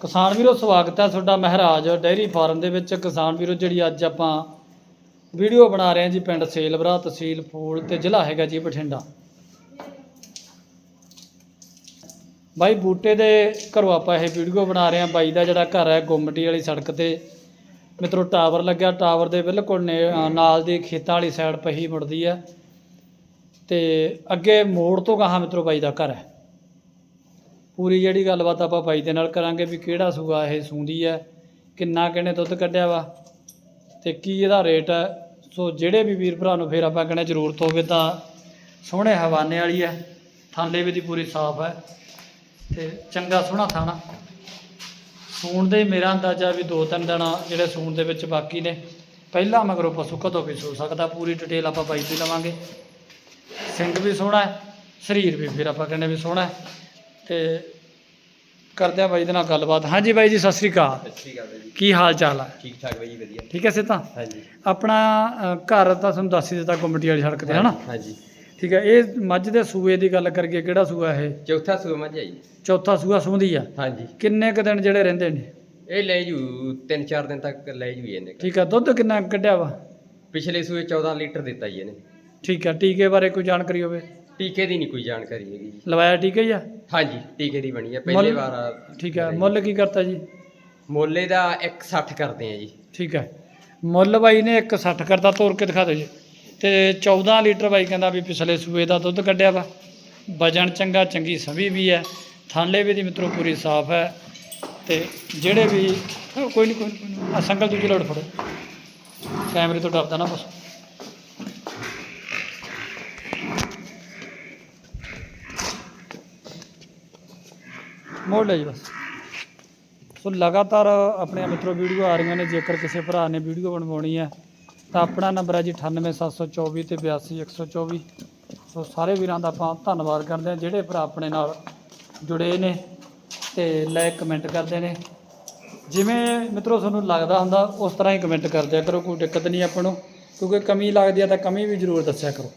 ਕਿਸਾਨ ਵੀਰੋ, ਸਵਾਗਤ ਹੈ ਤੁਹਾਡਾ ਮਹਾਰਾਜ ਡੈਰੀ ਫਾਰਮ ਦੇ ਵਿੱਚ। ਕਿਸਾਨ ਵੀਰੋ, ਜਿਹੜੀ ਅੱਜ ਆਪਾਂ ਵੀਡੀਓ ਬਣਾ ਰਹੇ ਹਾਂ ਜੀ ਪਿੰਡ ਸੇਲਵਰਾ ਤਹਿਸੀਲ ਫੂਲ ਤੇ ਜ਼ਿਲ੍ਹਾ ਹੈਗਾ ਜੀ ਬਠਿੰਡਾ। ਬਾਈ, ਬੂਟੇ ਦੇ ਘਰੋਂ ਆਪਾਂ ਇਹ ਵੀਡੀਓ ਬਣਾ ਰਹੇ ਹਾਂ। ਬਾਈ ਦਾ ਜਿਹੜਾ ਘਰ ਹੈ ਗੁੰਮਟੀ ਵਾਲੀ ਸੜਕ ਤੇ। ਮਿੱਤਰੋ, ਟਾਵਰ ਲੱਗਿਆ। ਟਾਵਰ ਦੇ ਬਿਲਕੁਲ ਨੇ- ਨਾਲ ਦੀ ਖੇਤਾਂ ਵਾਲੀ ਸਾਈਡ ਪਹੀ ਮੁੜਦੀ ਹੈ। ਤੇ ਅੱਗੇ ਮੋੜ ਤੋਂ ਗਾਹਾਂ ਮਿੱਤਰੋ ਬਾਈ ਦਾ ਘਰ ਹੈ। ਪੂਰੀ ਜਿਹੜੀ ਗੱਲਬਾਤ ਆਪਾਂ ਬਾਈ ਦੇ ਨਾਲ ਕਰਾਂਗੇ ਵੀ ਕਿਹੜਾ ਸੂਆ ਇਹ ਸੂੰਦੀ ਹੈ, ਕਿੰਨਾ ਕਿਹਨੇ ਦੁੱਧ ਕੱਢਿਆ ਵਾ ਤੇ ਕੀ ਇਹਦਾ ਰੇਟ ਹੈ। ਸੋ ਜਿਹੜੇ ਵੀ ਵੀਰ ਭਰਾ ਨੂੰ ਫਿਰ ਆਪਾਂ ਕਹਿੰਦੇ ਜ਼ਰੂਰਤ ਹੋਵੇ ਤਾਂ ਸੋਹਣੇ ਹਵਾਨੇ ਵਾਲੀ ਹੈ, ਥਾਲੇ ਵੀ ਦੀ ਪੂਰੀ ਸਾਫ਼ ਹੈ ਤੇ ਚੰਗਾ ਸੋਹਣਾ ਥਾਣਾ। ਸੂਣ ਦੇ ਮੇਰਾ ਅੰਦਾਜ਼ਾ ਵੀ ਦੋ ਤਿੰਨ ਦਿਨ ਜਿਹੜੇ ਸੂਣ ਦੇ ਵਿੱਚ ਬਾਕੀ ਨੇ। ਪਹਿਲਾਂ ਮਗਰੋਂ ਪਸ਼ੂ ਕਦੋਂ ਵੀ ਸੂ ਸਕਦਾ, ਪੂਰੀ ਡਿਟੇਲ ਆਪਾਂ ਬਾਈ ਤੋਂ ਲਵਾਂਗੇ। ਸਿੰਘ ਵੀ ਸੋਹਣਾ ਹੈ, ਸਰੀਰ ਵੀ ਫਿਰ ਆਪਾਂ ਕਹਿੰਦੇ ਵੀ ਸੋਹਣਾ ਹੈ। ਤੇ ਕਰਦੇ ਆ ਬਾਈ ਦੇ ਨਾਲ ਗੱਲਬਾਤ। ਹਾਂਜੀ ਬਾਈ ਜੀ ਸਤਿ ਸ੍ਰੀ ਅਕਾਲ। ਸਤਿ ਸ਼੍ਰੀ ਅਕਾਲ ਜੀ। ਕੀ ਹਾਲ ਚਾਲ ਹੈ ਠੀਕ ਠਾਕ ਬਾਈ ਜੀ ਵਧੀਆ। ਠੀਕ ਹੈ ਸਿੱਧਾ? ਹਾਂਜੀ। ਆਪਣਾ ਅ, ਘਰ ਤਾਂ ਤੁਹਾਨੂੰ ਦੱਸ ਹੀ ਦਿੱਤਾ ਗੁੰਮਟੀ ਵਾਲੀ ਸੜਕ ਤੇ ਹਨਾ? ਹਾਂਜੀ ਠੀਕ ਹੈ ਇਹ ਮੱਝ ਦੇ ਸੂਏ ਦੀ ਗੱਲ ਕਰੀਏ ਕਿਹੜਾ ਸੂਆ ਇਹ? ਚੌਥਾ ਸੂਆ ਮੱਝ ਆਈ ਚੌਥਾ ਸੂਆ ਸੂੰਦੀ ਆ? ਹਾਂਜੀ। ਕਿੰਨੇ ਕੁ ਦਿਨ ਜਿਹੜੇ ਰਹਿੰਦੇ ਨੇ? ਇਹ ਲੈ ਜੂ ਤਿੰਨ ਚਾਰ ਦਿਨ ਤੱਕ ਲੈ ਜੂ ਇਹਨੇ। ਠੀਕ ਹੈ ਦੁੱਧ ਕਿੰਨਾ ਕੱਢਿਆ ਵਾ? ਪਿਛਲੇ ਸੂਏ 14 ਲੀਟਰ ਦਿੱਤਾ ਜੀ ਇਹਨੇ। ਠੀਕ ਹੈ ਟੀਕੇ ਬਾਰੇ ਕੋਈ ਜਾਣਕਾਰੀ ਹੋਵੇ? ਟੀਕੇ ਦੀ ਨਹੀਂ ਕੋਈ ਜਾਣਕਾਰੀ ਹੈਗੀ ਜੀ। ਲਵਾਇਆ ਟੀਕੇ ਹੀ ਆ ਹਾਂਜੀ ਟੀਕੇ ਦੀ ਬਣੀ ਹੈ ਪਹਿਲੇ ਮੁੱਲ- ਵਾਰ ਆ- ਠੀਕ ਹੈ ਮੁੱਲ ਕੀ ਕਰਤਾ ਜੀ? ਮੁੱਲੇ ਦਾ 160 ਕਰਦੇ ਆ ਜੀ। ਠੀਕ ਹੈ ਮੁੱਲ ਬਾਈ ਨੇ 160 ਕਰਤਾ ਤੋੜ ਕੇ ਦਿਖਾ ਦਿਓ ਜੀ। ਤੇ 14 ਲੀਟਰ ਬਾਈ ਕਹਿੰਦਾ ਵੀ ਪਿਛਲੇ ਸੂਏ ਦਾ ਦੁੱਧ ਕੱਢਿਆ ਵਾ। ਵਜਨ ਚੰਗਾ ਚੰਗੀ ਸਵੀ ਵੀ ਹੈ। ਥਾਲੇ ਵੀ ਦੀ ਮਿੱਤਰੋ ਪੂਰੀ ਸਾਫ਼ ਹੈ। ਤੇ ਜਿਹੜੇ ਵੀ ਕੋਈ ਨਹੀਂ ਕੋਈ ਨਹੀਂ, ਕੋਈ ਨਹੀਂ ਆ ਸੰਗਲ ਦੂਜੀ ਲੋੜ ਫੜੋ। ਕੈਮਰੇ ਤੋਂ ਡਰਦਾ ਨਾ ਬਸ। ਮੋੜ ਲੈ ਜੀ ਬਸ। ਸੋ ਲਗਾਤਾਰ ਆਪਣੇ ਮਿੱਤਰੋ ਵੀਡੀਓ ਆ ਰਹੀਆਂ ਨੇ, ਜੇਕਰ ਕਿਸੇ ਭਰਾ ਨੇ ਵੀਡੀਓ ਬਣਵਾਉਣੀ ਹੈ, ਤਾਂ ਆਪਣਾ ਨੰਬਰ ਹੈ ਜੀ 98724 ਤੇ 82124 ਸੋ ਸਾਰੇ ਵੀਰਾਂ ਦਾ ਆਪਾਂ ਧੰਨਵਾਦ ਕਰਦੇ ਹਾਂ, ਜਿਹੜੇ ਭਰਾ ਆਪਣੇ ਨਾਲ ਜੁੜੇ ਨੇ ਤੇ ਲਾਈਕ ਕਮੈਂਟ ਕਰਦੇ ਨੇ। ਜਿਵੇਂ ਮਿੱਤਰੋ ਤੁਹਾਨੂੰ ਲੱਗਦਾ ਹੁੰਦਾ, ਉਸ ਤਰ੍ਹਾਂ ਹੀ ਕਮੈਂਟ ਕਰ ਕਰੋ, ਕੋਈ ਦਿੱਕਤ ਨਹੀਂ ਆਪਾਂ ਨੂੰ, ਕਿਉਂਕਿ ਕਮੀ ਲੱਗਦੀ ਆ ਤਾਂ ਕਮੀ ਵੀ ਜ਼ਰੂਰ ਦੱਸਿਆ ਕਰੋ।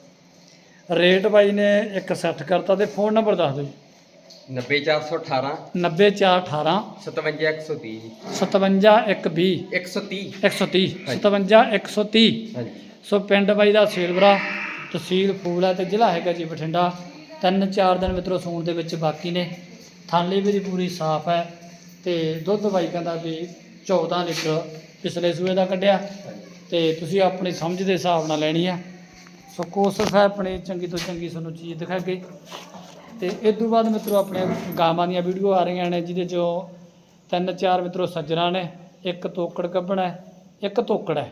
ਰੇਟ ਬਾਈ ਨੇ 160 ਕਰਤਾ ਤੇ ਫੋਨ ਨੰਬਰ ਦੱਸ ਦਿਓ ਜੀ। 90418 90418 57130 ਜੀ 57120 130 130 ਹਾਂਜੀ। 57 130 ਹਾਂਜੀ ਸੋ ਪਿੰਡ ਬਾਈ ਦਾ ਸੇਲਵਰਾ ਤਹਿਸੀਲ ਫੂਲ ਤੇ ਜ਼ਿਲ੍ਹਾ ਹੈਗਾ ਜੀ ਬਠਿੰਡਾ ਤਿੰਨ ਚਾਰ ਦਿਨ ਮਿੱਤਰੋ ਸੂਣ ਦੇ ਵਿੱਚ ਬਾਕੀ ਨੇ ਥਾਲੀ ਵੀ ਦੀ ਪੂਰੀ ਸਾਫ਼ ਹੈ ਤੇ ਦੁੱਧ ਬਾਈ ਕਹਿੰਦਾ ਵੀ 14 ਲੀਟਰ ਪਿਛਲੇ ਸੂਏ ਦਾ ਕੱਢਿਆ ਤੇ ਤੁਸੀਂ ਆਪਣੀ ਸਮਝ ਦੇ ਹਿਸਾਬ ਨਾਲ ਲੈਣੀ ਆ ਸੋ ਕੋਸ਼ਿਸ਼ ਹੈ ਆਪਣੀ ਚੰਗੀ ਤੋਂ ਚੰਗੀ ਤੁਹਾਨੂੰ ਚੀਜ਼ ਦਿਖਾ ਕੇ ਤੇ ਇਹ ਤੋਂ ਬਾਅਦ ਮਿੱਤਰੋ ਆਪਣੇ ਗਾਵਾਂ ਦੀਆਂ ਵੀਡੀਓ ਆ ਰਹੀਆਂ ਨੇ, ਜਿਹਦੇ ਚੋਂ ਤਿੰਨ ਚਾਰ ਮਿੱਤਰੋ ਸੱਜਣਾ ਨੇ, ਇੱਕ ਤੋਕੜ ਕੱਢਣਾ ਹੈ, ਇੱਕ ਤੋਕੜ ਹੈ।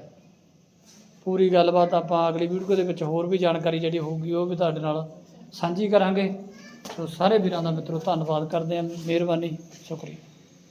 ਪੂਰੀ ਗੱਲਬਾਤ ਆਪਾਂ ਅਗਲੀ ਵੀਡੀਓ ਦੇ ਵਿੱਚ ਹੋਰ ਵੀ ਜਾਣਕਾਰੀ ਜਿਹੜੀ ਹੋਊਗੀ, ਉਹ ਵੀ ਤੁਹਾਡੇ ਨਾਲ ਸਾਂਝੀ ਕਰਾਂਗੇ। ਸੋ ਸਾਰੇ ਵੀਰਾਂ ਦਾ ਮਿੱਤਰੋ ਧੰਨਵਾਦ ਕਰਦੇ ਹਾਂ, ਮਿਹਰਬਾਨੀ, ਸ਼ੁਕਰੀਆ।